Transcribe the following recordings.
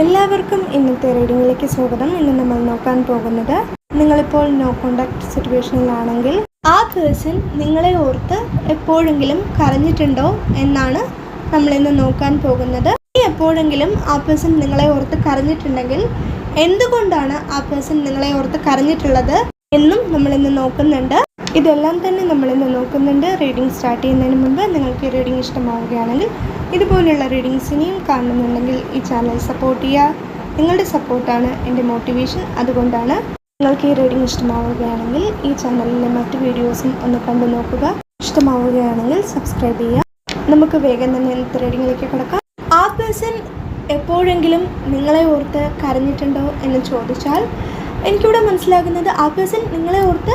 എല്ലാവർക്കും ഇന്നത്തെ റീഡിങ്ങിലേക്ക് സ്വാഗതം. ഇന്ന് നമ്മൾ നോക്കാൻ പോകുന്നത് നിങ്ങളിപ്പോൾ നോ കോണ്ടാക്ട് സിറ്റുവേഷനിലാണെങ്കിൽ ആ പേഴ്സൺ നിങ്ങളെ ഓർത്ത് എപ്പോഴെങ്കിലും കരഞ്ഞിട്ടുണ്ടോ എന്നാണ് നമ്മൾ ഇന്ന് നോക്കാൻ പോകുന്നത്. ഇനി എപ്പോഴെങ്കിലും ആ പേഴ്സൺ നിങ്ങളെ ഓർത്ത് കരഞ്ഞിട്ടുണ്ടെങ്കിൽ എന്തുകൊണ്ടാണ് ആ പേഴ്സൺ നിങ്ങളെ ഓർത്ത് കരഞ്ഞിട്ടുള്ളത്? എന്നും നമ്മൾ ഇന്ന് നോക്കുന്നുണ്ട്. ഇതെല്ലാം തന്നെ നമ്മൾ ഇന്ന് നോക്കുന്നുണ്ട്. റീഡിംഗ് സ്റ്റാർട്ട് ചെയ്യുന്നതിന് മുമ്പ് നിങ്ങൾക്ക് ഈ റീഡിംഗ് ഇഷ്ടമാവുകയാണെങ്കിൽ ഇതുപോലുള്ള റീഡിങ്സിനെയും കാണുന്നുണ്ടെങ്കിൽ ഈ ചാനൽ സപ്പോർട്ട് ചെയ്യുക. നിങ്ങളുടെ സപ്പോർട്ടാണ് എന്റെ മോട്ടിവേഷൻ. അതുകൊണ്ടാണ് നിങ്ങൾക്ക് ഈ റീഡിംഗ് ഇഷ്ടമാവുകയാണെങ്കിൽ ഈ ചാനലിലെ മറ്റ് വീഡിയോസും ഒന്ന് കണ്ടു നോക്കുക. ഇഷ്ടമാവുകയാണെങ്കിൽ സബ്സ്ക്രൈബ് ചെയ്യുക. നമുക്ക് വേഗം തന്നെ ഇന്നത്തെ റീഡിങ്ങിലേക്ക് കിടക്കാം. ആ പേഴ്സൺ എപ്പോഴെങ്കിലും നിങ്ങളെ ഓർത്ത് കരഞ്ഞിട്ടുണ്ടോ എന്ന് ചോദിച്ചാൽ എനിക്കിവിടെ മനസ്സിലാകുന്നത് ആ പേഴ്സൺ നിങ്ങളെ ഓർത്ത്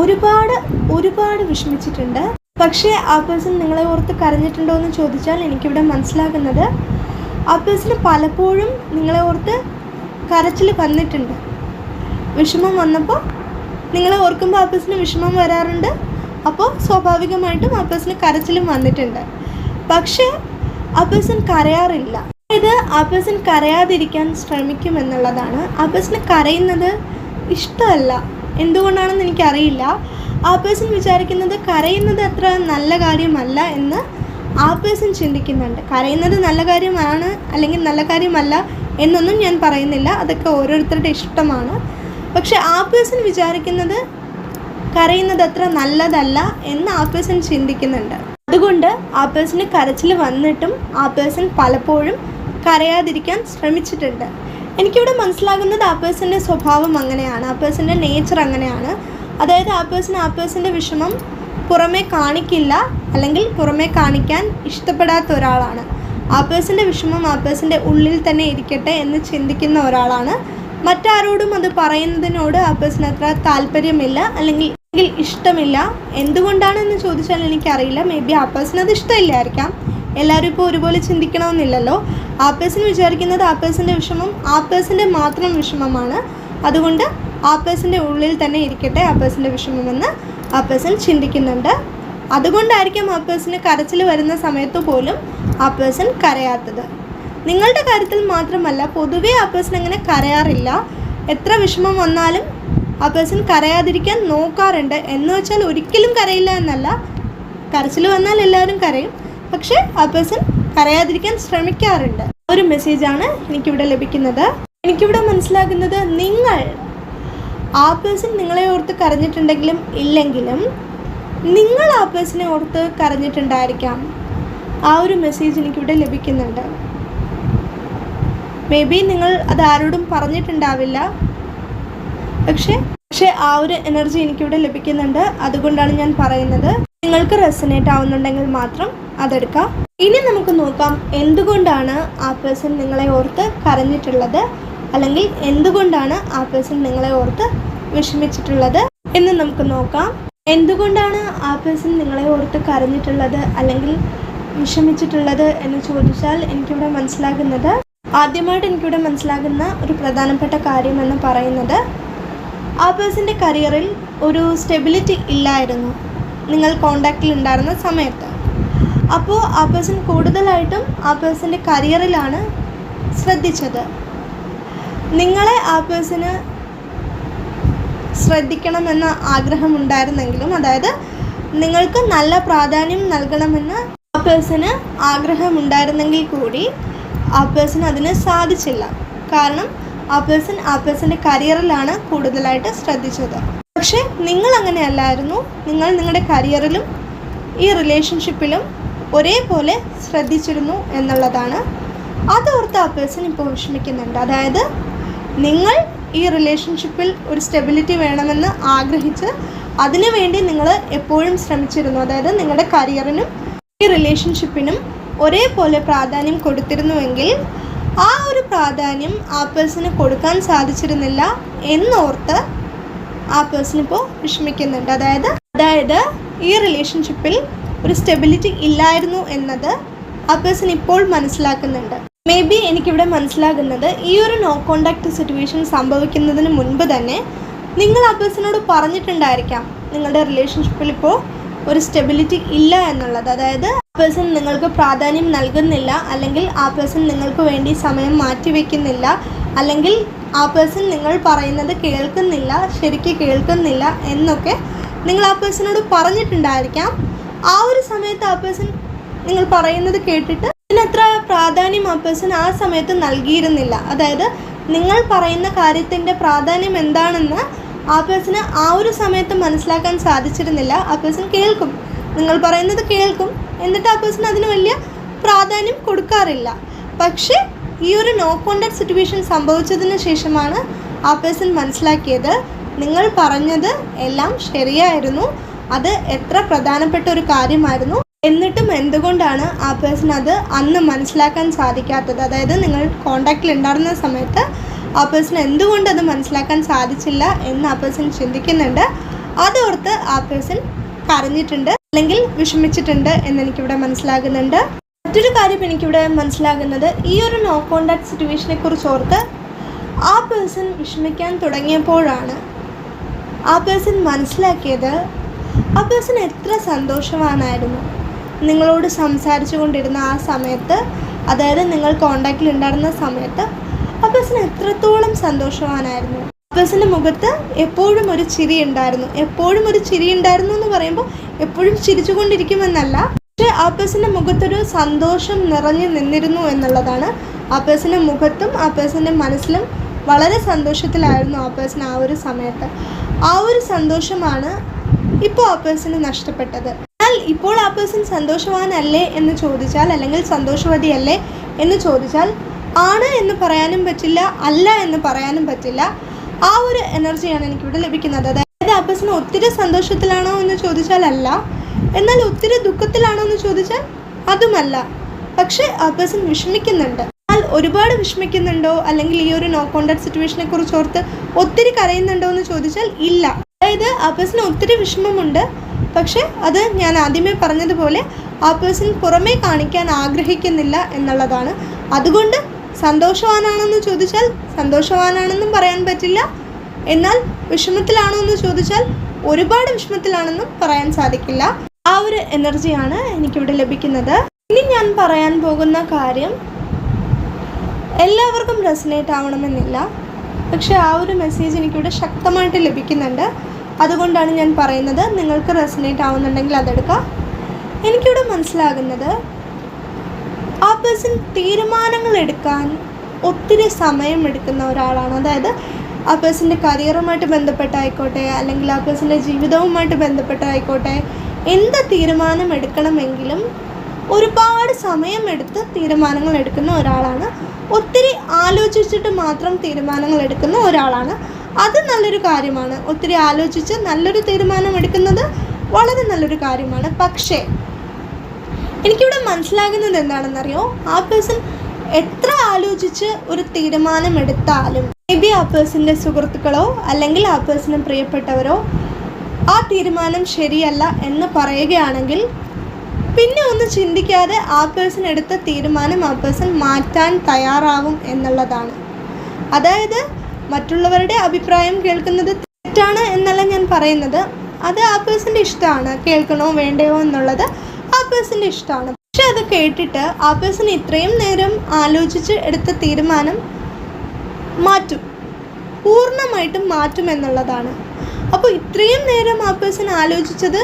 ഒരുപാട് ഒരുപാട് വിഷമിച്ചിട്ടുണ്ട്. പക്ഷേ ആ പേഴ്സൺ നിങ്ങളെ ഓർത്ത് കരഞ്ഞിട്ടുണ്ടോ എന്ന് ചോദിച്ചാൽ എനിക്കിവിടെ മനസ്സിലാകുന്നത് ആ പേഴ്സണ് പലപ്പോഴും നിങ്ങളെ ഓർത്ത് കരച്ചിൽ വന്നിട്ടുണ്ട്. വിഷമം വന്നപ്പോൾ നിങ്ങളെ ഓർക്കുമ്പോൾ ആ പേഴ്സണ് വിഷമം വരാറുണ്ട്. അപ്പോൾ സ്വാഭാവികമായിട്ടും ആ പേഴ്സണ് കരച്ചിലും വന്നിട്ടുണ്ട്. പക്ഷേ ആ പേഴ്സൺ കരയാറില്ല. ഇത് പേഴ്സൺ കരയാതിരിക്കാൻ ശ്രമിക്കും എന്നുള്ളതാണ് ആ പേഴ്സണ് കരയുന്നത് ഇഷ്ടമല്ല. എന്തുകൊണ്ടാണെന്ന് എനിക്കറിയില്ല. ആ പേഴ്സൺ വിചാരിക്കുന്നത് കരയുന്നത് അത്ര നല്ല കാര്യമല്ല എന്ന് ആ പേഴ്സൺ ചിന്തിക്കുന്നുണ്ട്. കരയുന്നത് നല്ല കാര്യമാണ് അല്ലെങ്കിൽ നല്ല കാര്യമല്ല എന്നൊന്നും ഞാൻ പറയുന്നില്ല. അതൊക്കെ ഓരോരുത്തരുടെ ഇഷ്ടമാണ്. പക്ഷെ ആ പേഴ്സൺ വിചാരിക്കുന്നത് കരയുന്നത് അത്ര നല്ലതല്ല എന്ന് ആ പേഴ്സൺ ചിന്തിക്കുന്നുണ്ട്. അതുകൊണ്ട് ആ പേഴ്സൺ കരച്ചിൽ വന്നിട്ടും ആ പേഴ്സൺ പലപ്പോഴും കരയാതിരിക്കാൻ ശ്രമിച്ചിട്ടുണ്ട്. എനിക്കിവിടെ മനസ്സിലാകുന്നത് ആ പേഴ്സന്റെ സ്വഭാവം അങ്ങനെയാണ്. ആ പേഴ്സന്റെ നേച്ചർ അങ്ങനെയാണ്. അതായത് ആ പേഴ്സൺ ആ പേഴ്സന്റെ വിഷമം പുറമേ കാണിക്കില്ല അല്ലെങ്കിൽ പുറമേ കാണിക്കാൻ ഇഷ്ടപ്പെടാത്ത ഒരാളാണ്. ആ പേഴ്സന്റെ വിഷമം ആ പേഴ്സന്റെ ഉള്ളിൽ തന്നെ ഇരിക്കട്ടെ എന്ന് ചിന്തിക്കുന്ന ഒരാളാണ്. മറ്റാരോടും അത് പറയുന്നതിനോട് ആ പേഴ്സൺ അത്ര താല്പര്യമില്ല അല്ലെങ്കിൽ ഇഷ്ടമില്ല. എന്തുകൊണ്ടാണെന്ന് ചോദിച്ചാൽ എനിക്കറിയില്ല. മേ ബി ആ പേഴ്സൺ അത് ഇഷ്ടമില്ലായിരിക്കാം. എല്ലാവരും ഇപ്പോൾ ഒരുപോലെ ചിന്തിക്കണമെന്നില്ലല്ലോ. ആ പേഴ്സൺ വിചാരിക്കുന്നത് ആ പേഴ്സന്റെ വിഷമം ആ പേഴ്സന്റെ മാത്രം വിഷമമാണ്. അതുകൊണ്ട് ആ പേഴ്സന്റെ ഉള്ളിൽ തന്നെ ഇരിക്കട്ടെ ആ പേഴ്സന്റെ വിഷമമെന്ന് ആ പേഴ്സൺ ചിന്തിക്കുന്നുണ്ട്. അതുകൊണ്ടായിരിക്കും ആ പേഴ്സണ് കരച്ചിൽ വരുന്ന സമയത്ത് പോലും ആ പേഴ്സൺ കരയാത്തത്. നിങ്ങളുടെ കാര്യത്തിൽ മാത്രമല്ല പൊതുവേ ആ പേഴ്സൺ അങ്ങനെ കരയാറില്ല. എത്ര വിഷമം വന്നാലും ആ പേഴ്സൺ കരയാതിരിക്കാൻ നോക്കാറുണ്ട്. എന്ന് വെച്ചാൽ ഒരിക്കലും കരയില്ല എന്നല്ല. കരച്ചിൽ വന്നാൽ എല്ലാവരും കരയും. പക്ഷേ ആ പേഴ്സൺ കരയാതിരിക്കാൻ ശ്രമിക്കാറുണ്ട്. ഒരു മെസ്സേജാണ് എനിക്കിവിടെ ലഭിക്കുന്നത്. എനിക്കിവിടെ മനസ്സിലാകുന്നത് നിങ്ങൾ ആ പേഴ്സൺ നിങ്ങളെ ഓർത്ത് കരഞ്ഞിട്ടുണ്ടെങ്കിലും ഇല്ലെങ്കിലും നിങ്ങൾ ആ പേഴ്സണെ ഓർത്ത് കരഞ്ഞിട്ടുണ്ടായിരിക്കാം. ആ ഒരു മെസ്സേജ് എനിക്കിവിടെ ലഭിക്കുന്നുണ്ട്. മേ ബി നിങ്ങൾ അത് ആരോടും പറഞ്ഞിട്ടുണ്ടാവില്ല. പക്ഷേ പക്ഷേ ആ ഒരു എനർജി എനിക്കിവിടെ ലഭിക്കുന്നുണ്ട്. അതുകൊണ്ടാണ് ഞാൻ പറയുന്നത്. നിങ്ങൾക്ക് റെസനേറ്റ് ആവുന്നുണ്ടെങ്കിൽ മാത്രം അതെടുക്കാം. ഇനി നമുക്ക് നോക്കാം എന്തുകൊണ്ടാണ് ആ പേഴ്സൺ നിങ്ങളെ ഓർത്ത് കരഞ്ഞിട്ടുള്ളത്? അല്ലെങ്കിൽ എന്തുകൊണ്ടാണ് ആ പേഴ്സൺ നിങ്ങളെ ഓർത്ത് വിഷമിച്ചിട്ടുള്ളത്? എന്ന് നമുക്ക് നോക്കാം. എന്തുകൊണ്ടാണ് ആ പേഴ്സൺ നിങ്ങളെ ഓർത്ത് കരഞ്ഞിട്ടുള്ളത് അല്ലെങ്കിൽ വിഷമിച്ചിട്ടുള്ളത് എന്ന് ചോദിച്ചാൽ എനിക്കിവിടെ മനസ്സിലാകുന്നത് ആദ്യമായിട്ട് എനിക്കിവിടെ മനസ്സിലാകുന്ന ഒരു പ്രധാനപ്പെട്ട കാര്യം എന്ന് പറയുന്നത് ആ പേഴ്സന്റെ കരിയറിൽ ഒരു സ്റ്റെബിലിറ്റി ഇല്ലായിരുന്നു. നിങ്ങൾ കോണ്ടാക്റ്റിൽ ഉണ്ടായിരുന്ന സമയത്ത്. അപ്പോൾ ആ പേഴ്സൺ കൂടുതലായിട്ടും ആ പേഴ്സന്റെ കരിയറിലാണ് ശ്രദ്ധിച്ചത്. നിങ്ങളെ ആ പേഴ്സന് ശ്രദ്ധിക്കണമെന്ന ആഗ്രഹമുണ്ടായിരുന്നെങ്കിലും അതായത് നിങ്ങൾക്ക് നല്ല പ്രാധാന്യം നൽകണമെന്ന് ആ പേഴ്സന് ആഗ്രഹമുണ്ടായിരുന്നെങ്കിൽ കൂടി ആ പേഴ്സൺ അതിന് സാധിച്ചില്ല. കാരണം ആ പേഴ്സൺ ആ പേഴ്സന്റെ കരിയറിലാണ് കൂടുതലായിട്ട് ശ്രദ്ധിച്ചത്. പക്ഷേ നിങ്ങൾ അങ്ങനെയല്ലായിരുന്നു. നിങ്ങൾ നിങ്ങളുടെ കരിയറിലും ഈ റിലേഷൻഷിപ്പിലും ഒരേപോലെ ശ്രദ്ധിച്ചിരുന്നു എന്നുള്ളതാണ്. അതോർത്ത് ആ പേഴ്സൺ ഇപ്പോൾ വിഷമിക്കുന്നുണ്ട്. അതായത് നിങ്ങൾ ഈ റിലേഷൻഷിപ്പിൽ ഒരു സ്റ്റെബിലിറ്റി വേണമെന്ന് ആഗ്രഹിച്ച് അതിനുവേണ്ടി നിങ്ങൾ എപ്പോഴും ശ്രമിച്ചിരുന്നു. അതായത് നിങ്ങളുടെ കരിയറിനും ഈ റിലേഷൻഷിപ്പിനും ഒരേപോലെ പ്രാധാന്യം കൊടുത്തിരുന്നുവെങ്കിൽ ആ ഒരു പ്രാധാന്യം ആ പേഴ്സണ് കൊടുക്കാൻ സാധിച്ചിരുന്നില്ല എന്നോർത്ത് ആ പേഴ്സൺ ഇപ്പോൾ വിഷമിക്കുന്നുണ്ട്. അതായത് അതായത് ഈ റിലേഷൻഷിപ്പിൽ ഒരു സ്റ്റെബിലിറ്റി ഇല്ലായിരുന്നു എന്നത് ആ പേഴ്സൺ ഇപ്പോൾ മനസ്സിലാക്കുന്നുണ്ട്. മേ ബി എനിക്കിവിടെ മനസ്സിലാകുന്നത് ഈ ഒരു നോ കോണ്ടാക്ട് സിറ്റുവേഷൻ സംഭവിക്കുന്നതിന് മുൻപ് തന്നെ നിങ്ങൾ ആ പേഴ്സണോട് പറഞ്ഞിട്ടുണ്ടായിരിക്കാം നിങ്ങളുടെ റിലേഷൻഷിപ്പിൽ ഇപ്പോൾ ഒരു സ്റ്റെബിലിറ്റി ഇല്ല എന്നുള്ളത്. അതായത് ആ പേഴ്സൺ നിങ്ങൾക്ക് പ്രാധാന്യം നൽകുന്നില്ല അല്ലെങ്കിൽ ആ പേഴ്സൺ നിങ്ങൾക്ക് വേണ്ടി സമയം മാറ്റിവെക്കുന്നില്ല അല്ലെങ്കിൽ ആ പേഴ്സൺ നിങ്ങൾ പറയുന്നത് കേൾക്കുന്നില്ല ശരിക്ക് കേൾക്കുന്നില്ല എന്നൊക്കെ നിങ്ങൾ ആ പേഴ്സണോട് പറഞ്ഞിട്ടുണ്ടായിരിക്കാം. ആ ഒരു സമയത്ത് ആ പേഴ്സൺ നിങ്ങൾ പറയുന്നത് കേട്ടിട്ട് അതിനത്ര പ്രാധാന്യം ആ പേഴ്സൺ ആ സമയത്ത് നൽകിയിരുന്നില്ല. അതായത് നിങ്ങൾ പറയുന്ന കാര്യത്തിന്റെ പ്രാധാന്യം എന്താണെന്ന് ആ പേഴ്സന് ആ ഒരു സമയത്ത് മനസ്സിലാക്കാൻ സാധിച്ചിരുന്നില്ല. ആ പേഴ്സൺ കേൾക്കും. നിങ്ങൾ പറയുന്നത് കേൾക്കും. എന്നിട്ട് ആ പേഴ്സൺ അതിന് വലിയ പ്രാധാന്യം കൊടുക്കാറില്ല. പക്ഷേ ഈ ഒരു നോ കോണ്ടാക്ട് സിറ്റുവേഷൻ സംഭവിച്ചതിന് ശേഷമാണ് ആ പേഴ്സൺ മനസ്സിലാക്കിയത്. നിങ്ങൾ പറഞ്ഞത് എല്ലാം ശരിയായിരുന്നു. അത് എത്ര പ്രധാനപ്പെട്ട ഒരു കാര്യമായിരുന്നു എന്നിട്ടും എന്തുകൊണ്ടാണ് ആ പേഴ്സൺ അത് അന്ന് മനസ്സിലാക്കാൻ സാധിക്കാത്തത്? അതായത് നിങ്ങൾ കോണ്ടാക്റ്റിൽ ഉണ്ടായിരുന്ന സമയത്ത് ആ പേഴ്സൺ എന്തുകൊണ്ട് അത് മനസ്സിലാക്കാൻ സാധിച്ചില്ല എന്ന് ആ പേഴ്സൺ ചിന്തിക്കുന്നുണ്ട്. അതോർത്ത് ആ പേഴ്സൺ കരഞ്ഞിട്ടുണ്ട് അല്ലെങ്കിൽ വിഷമിച്ചിട്ടുണ്ട് എന്ന് എനിക്കിവിടെ മനസ്സിലാകുന്നുണ്ട്. മറ്റൊരു കാര്യം എനിക്കിവിടെ മനസ്സിലാകുന്നത് ഈ ഒരു നോ കോണ്ടാക്ട് സിറ്റുവേഷനെ കുറിച്ച് ഓർത്ത് ആ പേഴ്സൺ വിഷമിക്കാൻ തുടങ്ങിയപ്പോഴാണ് ആ പേഴ്സൺ മനസ്സിലാക്കിയത് പേഴ്സൺ എത്ര സന്തോഷവാനായിരുന്നു? നിങ്ങളോട് സംസാരിച്ചു കൊണ്ടിരുന്ന ആ സമയത്ത് അതായത് നിങ്ങൾ കോണ്ടാക്റ്റിൽ ഉണ്ടായിരുന്ന സമയത്ത് പേഴ്സൺ എത്രത്തോളം സന്തോഷവാനായിരുന്നു? അപ്പേഴ്സിന്റെ മുഖത്ത് എപ്പോഴും ഒരു ചിരി ഉണ്ടായിരുന്നു. എപ്പോഴും ഒരു ചിരി ഉണ്ടായിരുന്നു എന്ന് പറയുമ്പോൾ എപ്പോഴും ചിരിച്ചുകൊണ്ടിരിക്കുമെന്നല്ല പക്ഷേ ആ പേഴ്സിന്റെ മുഖത്തൊരു സന്തോഷം നിറഞ്ഞു നിന്നിരുന്നു എന്നുള്ളതാണ് ആ പേഴ്സിന്റെ മുഖത്തും ആ പേഴ്സിന്റെ മനസ്സിലും വളരെ സന്തോഷത്തിലായിരുന്നു ആ പേഴ്സൺ ആ ഒരു സമയത്ത്. ആ ഒരു സന്തോഷമാണ് ഇപ്പോൾ ആ പേഴ്സണ് നഷ്ടപ്പെട്ടത്. എന്നാൽ ഇപ്പോൾ ആ പേഴ്സൺ സന്തോഷവാനല്ലേ എന്ന് ചോദിച്ചാൽ അല്ലെങ്കിൽ സന്തോഷവതിയല്ലേ എന്ന് ചോദിച്ചാൽ ആണ് എന്ന് പറയാനും പറ്റില്ല അല്ല എന്ന് പറയാനും പറ്റില്ല. ആ ഒരു എനർജിയാണ് എനിക്കിവിടെ ലഭിക്കുന്നത്. അതായത് ആ പേഴ്സൺ ഒത്തിരി സന്തോഷത്തിലാണോ എന്ന് ചോദിച്ചാൽ അല്ല. എന്നാൽ ഒത്തിരി ദുഃഖത്തിലാണോ എന്ന് ചോദിച്ചാൽ അതുമല്ല. പക്ഷേ ആ പേഴ്സൺ വിഷമിക്കുന്നുണ്ട്. എന്നാൽ ഒരുപാട് വിഷമിക്കുന്നുണ്ടോ? അല്ലെങ്കിൽ ഈ ഒരു നോ കോണ്ടാക്ട് സിറ്റുവേഷനെ കുറിച്ച് ഓർത്ത് ഒത്തിരി കരയുന്നുണ്ടോ എന്ന് ചോദിച്ചാൽ ഇല്ല. അതായത് ആ പേഴ്സൺ ഒത്തിരി വിഷമമുണ്ട്. പക്ഷേ അത് ഞാൻ ആദ്യമേ പറഞ്ഞതുപോലെ ആ പേഴ്സൺ പുറമേ കാണിക്കാൻ ആഗ്രഹിക്കുന്നില്ല എന്നുള്ളതാണ്. അതുകൊണ്ട് സന്തോഷവാനാണെന്ന് ചോദിച്ചാൽ സന്തോഷവാനാണെന്നും പറയാൻ പറ്റില്ല. എന്നാൽ വിഷമത്തിലാണോ എന്ന് ചോദിച്ചാൽ ഒരുപാട് വിഷമത്തിലാണെന്നും പറയാൻ സാധിക്കില്ല. ആ ഒരു എനർജിയാണ് എനിക്കിവിടെ ലഭിക്കുന്നത്. ഇനി ഞാൻ പറയാൻ പോകുന്ന കാര്യം എല്ലാവർക്കും റെസിനേറ്റ് ആവണമെന്നില്ല. പക്ഷേ ആ ഒരു മെസ്സേജ് എനിക്കിവിടെ ശക്തമായിട്ട് ലഭിക്കുന്നുണ്ട്. അതുകൊണ്ടാണ് ഞാൻ പറയുന്നത് നിങ്ങൾക്ക് റെസിനേറ്റ് ആവുന്നുണ്ടെങ്കിൽ അതെടുക്കാം. എനിക്കിവിടെ മനസ്സിലാകുന്നത് ആ പേഴ്സൺ തീരുമാനങ്ങൾ എടുക്കാൻ ഒത്തിരി സമയം എടുക്കുന്ന ഒരാളാണ്. അതായത് ആ പേഴ്സന്റെ കരിയറുമായിട്ട് ബന്ധപ്പെട്ടായിക്കോട്ടെ അല്ലെങ്കിൽ ആ പേഴ്സന്റെ ജീവിതവുമായിട്ട് ബന്ധപ്പെട്ടായിക്കോട്ടെ എന്ത് തീരുമാനം എടുക്കണമെങ്കിലും ഒരുപാട് സമയമെടുത്ത് തീരുമാനങ്ങൾ എടുക്കുന്ന ഒരാളാണ്. ഒത്തിരി ആലോചിച്ചിട്ട് മാത്രം തീരുമാനങ്ങൾ എടുക്കുന്ന ഒരാളാണ് അത് നല്ലൊരു കാര്യമാണ്. ഒത്തിരി ആലോചിച്ച് നല്ലൊരു തീരുമാനം എടുക്കുന്നത് വളരെ നല്ലൊരു കാര്യമാണ്. പക്ഷേ എനിക്കിവിടെ മനസ്സിലാകുന്നത് എന്താണെന്നറിയോ? ആ പേഴ്സൺ എത്ര ആലോചിച്ച് ഒരു തീരുമാനം എടുത്താലും മേ ബി ആ പേഴ്സന്റെ സുഹൃത്തുക്കളോ അല്ലെങ്കിൽ ആ പേഴ്സണ് പ്രിയപ്പെട്ടവരോ ആ തീരുമാനം ശരിയല്ല എന്ന് പറയുകയാണെങ്കിൽ പിന്നെ ഒന്ന് ചിന്തിക്കാതെ ആ പേഴ്സൺ എടുത്ത തീരുമാനം ആ പേഴ്സൺ മാറ്റാൻ തയ്യാറാവും എന്നുള്ളതാണ്. അതായത് മറ്റുള്ളവരുടെ അഭിപ്രായം കേൾക്കുന്നത് തെറ്റാണ് എന്നല്ല ഞാൻ പറയുന്നത്. അത് ആ പേഴ്സന്റെ ഇഷ്ടമാണ്. കേൾക്കണോ വേണ്ടയോ എന്നുള്ളത് ആ പേഴ്സന്റെ ഇഷ്ടമാണ്. പക്ഷെ അത് കേട്ടിട്ട് ആ പേഴ്സൺ ഇത്രയും നേരം ആലോചിച്ച് എടുത്ത തീരുമാനം മാറ്റും. പൂർണമായിട്ടും മാറ്റും എന്നുള്ളതാണ്. അപ്പോൾ ഇത്രയും നേരം ആ പേഴ്സൺ ആലോചിച്ചത്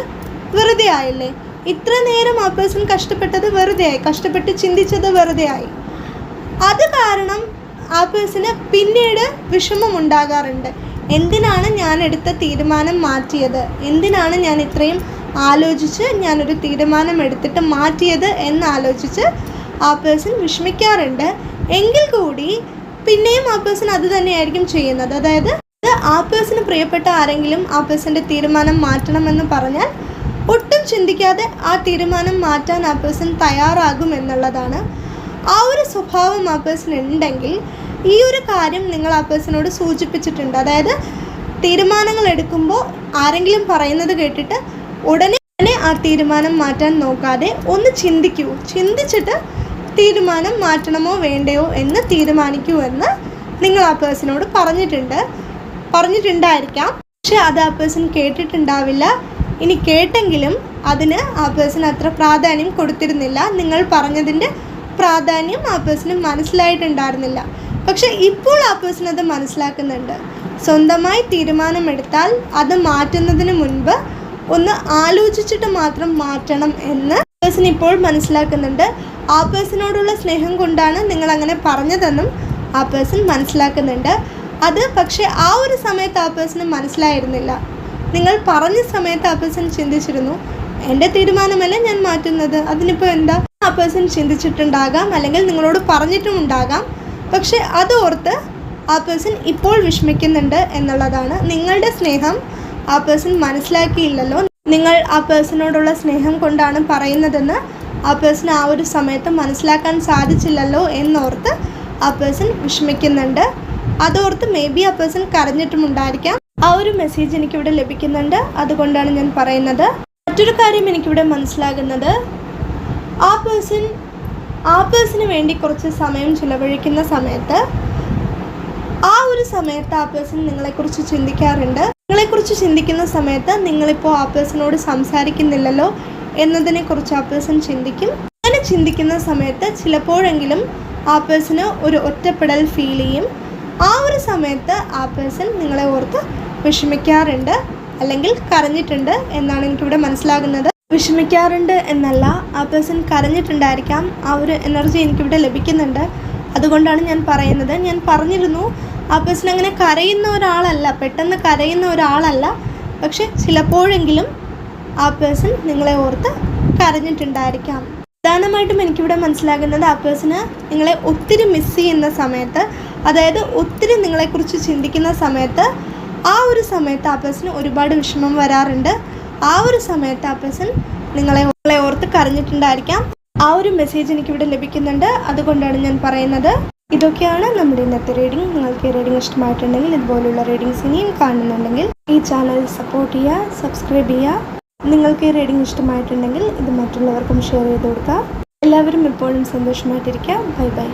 വെറുതെ ആയില്ലേ? ഇത്ര നേരം ആ പേഴ്സൺ കഷ്ടപ്പെട്ടത് വെറുതെ ആയി. കഷ്ടപ്പെട്ട് ചിന്തിച്ചത് വെറുതെ ആയി. അത് കാരണം ആ പേഴ്സണ് പിന്നീട് വിഷമം ഉണ്ടാകാറുണ്ട് എന്തിനാണ് ഞാൻ എടുത്ത തീരുമാനം മാറ്റിയത്? എന്തിനാണ് ഞാൻ ഇത്രയും ആലോചിച്ച് ഞാനൊരു തീരുമാനം എടുത്തിട്ട് മാറ്റിയത് എന്ന് ആലോചിച്ച് ആ പേഴ്സൺ വിഷമിക്കാറുണ്ട്. എങ്കിൽ കൂടി പിന്നെയും ആ പേഴ്സൺ അത് തന്നെയായിരിക്കും ചെയ്യുന്നത്. അതായത് ആ പേഴ്സണ് പ്രിയപ്പെട്ട ആരെങ്കിലും ആ പേഴ്സന്റെ തീരുമാനം മാറ്റണമെന്ന് പറഞ്ഞാൽ ഒട്ടും ചിന്തിക്കാതെ ആ തീരുമാനം മാറ്റാൻ ആ പേഴ്സൺ തയ്യാറാകും എന്നുള്ളതാണ് ആ ഒരു സ്വഭാവം ആ പേഴ്സൺ ഉണ്ടെങ്കിൽ ഈ ഒരു കാര്യം നിങ്ങൾ ആ പേഴ്സണോട് സൂചിപ്പിച്ചിട്ടുണ്ട്. അതായത് തീരുമാനങ്ങൾ എടുക്കുമ്പോൾ ആരെങ്കിലും പറയുന്നത് കേട്ടിട്ട് ഉടനെ തന്നെ ആ തീരുമാനം മാറ്റാൻ നോക്കാതെ ഒന്ന് ചിന്തിക്കൂ. ചിന്തിച്ചിട്ട് തീരുമാനം മാറ്റണമോ വേണ്ടയോ എന്ന് തീരുമാനിക്കൂ എന്ന് നിങ്ങൾ ആ പേഴ്സണോട് പറഞ്ഞിട്ടുണ്ട്. പറഞ്ഞിട്ടുണ്ടായിരിക്കാം. പക്ഷെ അത് ആ പേഴ്സൺ കേട്ടിട്ടുണ്ടാവില്ല. ഇനി കേട്ടെങ്കിലും അതിന് ആ പേഴ്സൺ അത്ര പ്രാധാന്യം കൊടുത്തിരുന്നില്ല. നിങ്ങൾ പറഞ്ഞതിന്റെ പ്രാധാന്യം ആ പേഴ്സണ് മനസ്സിലായിട്ടുണ്ടായിരുന്നില്ല. പക്ഷെ ഇപ്പോൾ ആ പേഴ്സൺ അത് മനസ്സിലാക്കുന്നുണ്ട്. സ്വന്തമായി തീരുമാനമെടുത്താൽ അത് മാറ്റുന്നതിന് മുൻപ് ഒന്ന് ആലോചിച്ചിട്ട് മാത്രം മാറ്റണം എന്ന് പേഴ്സൺ ഇപ്പോൾ മനസ്സിലാക്കുന്നുണ്ട്. ആ പേഴ്സണോടുള്ള സ്നേഹം കൊണ്ടാണ് നിങ്ങൾ അങ്ങനെ പറഞ്ഞതെന്നും ആ പേഴ്സൺ മനസ്സിലാക്കുന്നുണ്ട്. അത് പക്ഷേ ആ ഒരു സമയത്ത് ആ പേഴ്സണ് മനസ്സിലായിരുന്നില്ല. നിങ്ങൾ പറഞ്ഞ സമയത്ത് ആ പേഴ്സൺ ചിന്തിച്ചിരുന്നു എന്റെ തീരുമാനമല്ല ഞാൻ മാറ്റുന്നത്? അതിനിപ്പോൾ എന്താ? ആ പേഴ്സൺ ചിന്തിച്ചിട്ടുണ്ടാകാം അല്ലെങ്കിൽ നിങ്ങളോട് പറഞ്ഞിട്ടും ഉണ്ടാകാം പക്ഷെ അതോർത്ത് ആ പേഴ്സൺ ഇപ്പോൾ വിഷമിക്കുന്നുണ്ട് എന്നുള്ളതാണ് നിങ്ങളുടെ സ്നേഹം. ആ പേഴ്സൺ മനസ്സിലാക്കിയില്ലല്ലോ. നിങ്ങൾ ആ പേഴ്സണോടുള്ള സ്നേഹം കൊണ്ടാണ് പറയുന്നതെന്ന് ആ പേഴ്സൺ ആ ഒരു സമയത്ത് മനസ്സിലാക്കാൻ സാധിച്ചില്ലല്ലോ എന്നോർത്ത് ആ പേഴ്സൺ വിഷമിക്കുന്നുണ്ട്. അതോർത്ത് മേ ബി ആ പേഴ്സൺ കരഞ്ഞിട്ടുമുണ്ടായിരിക്കാം. ആ ഒരു മെസ്സേജ് എനിക്കിവിടെ ലഭിക്കുന്നുണ്ട്. അതുകൊണ്ടാണ് ഞാൻ പറയുന്നത്. മറ്റൊരു കാര്യം എനിക്കിവിടെ മനസ്സിലാകുന്നത്. ആ പേഴ്സൺ ആ പേഴ്സണിന് വേണ്ടി കുറച്ച് സമയം ചിലവഴിക്കുന്ന സമയത്ത് ആ ഒരു സമയത്ത് ആ പേഴ്സൺ നിങ്ങളെക്കുറിച്ച് ചിന്തിക്കാറുണ്ട്. നിങ്ങളെക്കുറിച്ച് ചിന്തിക്കുന്ന സമയത്ത് നിങ്ങളിപ്പോൾ ആ പേഴ്സണോട് സംസാരിക്കുന്നില്ലല്ലോ എന്നതിനെക്കുറിച്ച് ആ പേഴ്സൺ ചിന്തിക്കും. അങ്ങനെ ചിന്തിക്കുന്ന സമയത്ത് ചിലപ്പോഴെങ്കിലും ആ പേഴ്സണ് ഒരു ഒറ്റപ്പെടൽ ഫീൽ ചെയ്യും. ആ ഒരു സമയത്ത് ആ പേഴ്സൺ നിങ്ങളെ ഓർത്ത് വിഷമിക്കാറുണ്ട് അല്ലെങ്കിൽ കരഞ്ഞിട്ടുണ്ട് എന്നാണ് എനിക്കിവിടെ മനസ്സിലാകുന്നത്. വിഷമിക്കാറുണ്ട് എന്നല്ല. ആ പേഴ്സൺ കരഞ്ഞിട്ടുണ്ടായിരിക്കാം. ആ ഒരു എനർജി എനിക്കിവിടെ ലഭിക്കുന്നുണ്ട്. അതുകൊണ്ടാണ് ഞാൻ പറയുന്നത്. ഞാൻ പറഞ്ഞിരുന്നു ആ പേഴ്സൺ അങ്ങനെ കരയുന്ന ഒരാളല്ല. പെട്ടെന്ന് കരയുന്ന ഒരാളല്ല. പക്ഷെ ചിലപ്പോഴെങ്കിലും ആ പേഴ്സൺ നിങ്ങളെ ഓർത്ത് കരഞ്ഞിട്ടുണ്ടായിരിക്കാം. പ്രധാനമായിട്ടും എനിക്കിവിടെ മനസ്സിലാകുന്നത് ആ പേഴ്സണ് നിങ്ങളെ ഒത്തിരി മിസ് ചെയ്യുന്ന സമയത്ത് അതായത് ഒത്തിരി നിങ്ങളെക്കുറിച്ച് ചിന്തിക്കുന്ന സമയത്ത് ആ ഒരു സമയത്ത് ആ പേഴ്സണ് ഒരുപാട് വിഷമം വരാറുണ്ട്. ആ ഒരു സമയത്ത് ആ പേഴ്സൺ നിങ്ങളെ നിങ്ങളെ ഓർത്ത് കരഞ്ഞിട്ടുണ്ടായിരിക്കാം. ആ ഒരു മെസ്സേജ് എനിക്കിവിടെ ലഭിക്കുന്നുണ്ട്. അതുകൊണ്ടാണ് ഞാൻ പറയുന്നത്. ഇതൊക്കെയാണ് നമ്മുടെ ഇന്നത്തെ റീഡിംഗ് നിങ്ങൾക്ക് റീഡിംഗ് ഇഷ്ടമായിട്ടുണ്ടെങ്കിൽ ഇതുപോലുള്ള റീഡിങ്സ് ഇനിയും കാണുന്നുണ്ടെങ്കിൽ ഈ ചാനൽ സപ്പോർട്ട് ചെയ്യുക സബ്സ്ക്രൈബ് ചെയ്യുക. നിങ്ങൾക്ക് ഈ റീഡിംഗ് ഇഷ്ടമായിട്ടുണ്ടെങ്കിൽ ഇത് മറ്റുള്ളവർക്കും ഷെയർ ചെയ്ത് കൊടുക്കുക. എല്ലാവരും എപ്പോഴും സന്തോഷമായിട്ടിരിക്കുക. Bye bye